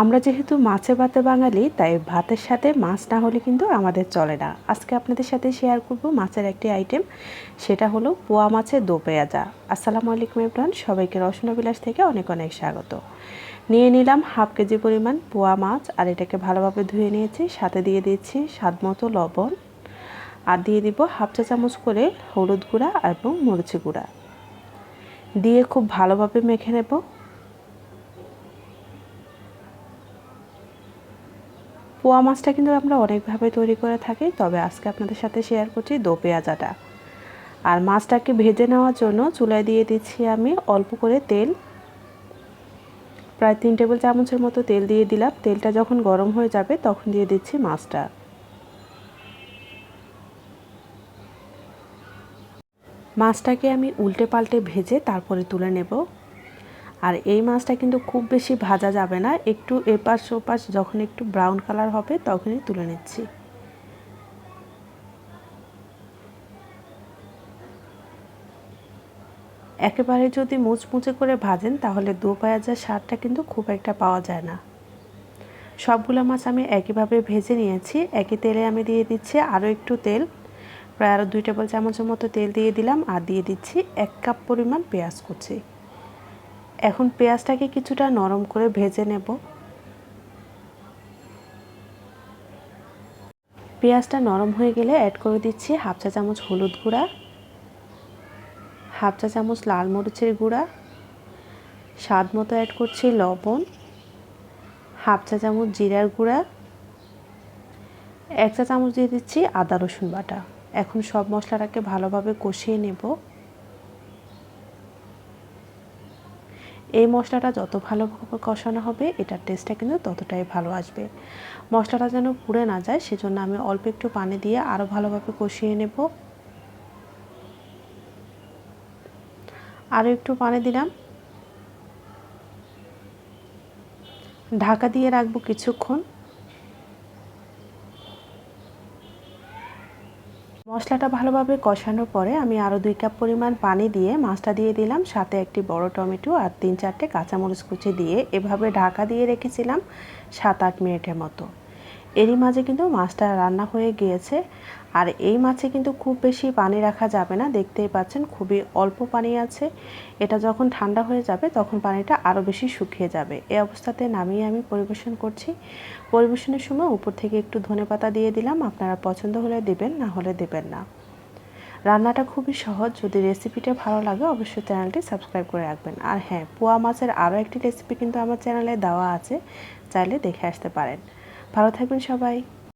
আমরা যেহেতু মাছে ভাতে বাঙালি, তাই ভাতের সাথে মাছ না হলে কিন্তু আমাদের চলে না। আজকে আপনাদের সাথে শেয়ার করব মাছের একটি আইটেম সেটা হলো পোয়া মাছের দো পেঁয়াজা। আসসালামু আলাইকুম ইমরান সবাইকে রসনাবিলাস থেকে অনেক অনেক স্বাগত। নিয়ে নিলাম হাফ কেজি পরিমাণ পোয়া মাছ, আর এটাকে ভালোভাবে ধুয়ে নিয়েছি, সাথে দিয়ে দিচ্ছি স্বাদ মতো লবণ, আর দিয়ে দিব হাফ চা চামচ করে হলুদ গুঁড়া এবং মরিচি গুঁড়া। দিয়ে খুব ভালোভাবে মেখে নেব। পোয়া মাছটা কিন্তু আমরা অনেকভাবে তৈরি করে থাকি, তবে আজকে আপনাদের সাথে শেয়ার করছি দো পেঁয়াজাটা। আর মাছটাকে ভেজে নেওয়ার জন্য চুলায় দিয়ে দিচ্ছি আমি অল্প করে তেল। প্রায় তিন টেবিল চামচের মতো তেল দিয়ে দিলাম। তেলটা যখন গরম হয়ে যাবে তখন দিয়ে দিচ্ছি মাছটা। মাছটাকে আমি উল্টে পাল্টে ভেজে তারপরে তুলে নেব। আর এই মাছটা কিন্তু খুব বেশি ভাজা যাবে না। একটু এপাশ ওপাশ যখন একটু ব্রাউন কালার হবে তখনই তুলে নিচ্ছি। একেবারে যদি মুচমুচে করে ভাজেন তাহলে দু পেঁয়াজের স্বাদটা কিন্তু খুব একটা পাওয়া যায় না। সবগুলো মাছ আমি একইভাবে ভেজে নিয়েছি। একই তেলে আমি দিয়ে দিচ্ছি আরও একটু তেল। প্রায় আরও দুই টেবিল চামচের মতো তেল দিয়ে দিলাম আর দিয়ে দিচ্ছি এক কাপ পরিমাণ পেঁয়াজ কুচি। এখন পেঁয়াজটাকে কিছুটা নরম করে ভেজে নেব। পেঁয়াজটা নরম হয়ে গেলে অ্যাড করে দিচ্ছি হাফ চা চামচ হলুদ গুঁড়া, হাফ চা চামচ লাল মরিচের গুঁড়া, স্বাদ মতো অ্যাড করছি লবণ, হাফ চা চামচ জিরার গুঁড়া, এক চা চামচ দিয়ে দিচ্ছি আদা রসুন বাটা। এখন সব মশলাটাকে ভালোভাবে কষিয়ে নেব। এই মশলাটা যত ভালোভাবে কষানো হবে, এটার টেস্টটা কিন্তু ততটাই ভালো আসবে। মশলাটা যেন পুড়ে না যায়, সেজন্য আমি অল্প একটু পানি দিয়ে আরও ভালোভাবে কষিয়ে নেব। আরও একটু পানি দিলাম। ঢাকা দিয়ে রাখব কিছুক্ষণ। মশলাটা ভালোভাবে কষানোর পরে আমি আরও দুই কাপ পরিমাণ পানি দিয়ে মাছটা দিয়ে দিলাম। সাথে একটি বড় টমেটো আর তিন চারটে কাঁচামরিচ কুচি দিয়ে এভাবে ঢাকা দিয়ে রেখেছিলাম সাত আট মিনিটের মতো। এরই মাঝে কিন্তু মাছটা রান্না হয়ে গিয়েছে। আর এই মাছে কিন্তু খুব বেশি পানি রাখা যাবে না। দেখতেই পাচ্ছেন খুবই অল্প পানি আছে। এটা যখন ঠান্ডা হয়ে যাবে তখন পানিটা আরও বেশি শুকিয়ে যাবে। এই অবস্থাতে নামিয়ে আমি পরিবেশন করছি। পরিবেশনের সময় উপর থেকে একটু ধনে পাতা দিয়ে দিলাম। আপনারা পছন্দ হলে দেবেন, না হলে দেবেন না। রান্নাটা খুবই সহজ। যদি রেসিপিটা ভালো লাগে অবশ্যই চ্যানেলটি সাবস্ক্রাইব করে রাখবেন। আর হ্যাঁ পোয়া মাছের আরও একটি রেসিপি কিন্তু আমার চ্যানেলে দেওয়া আছে। চাইলে দেখে আসতে পারেন। ভালো থাকবেন সবাই।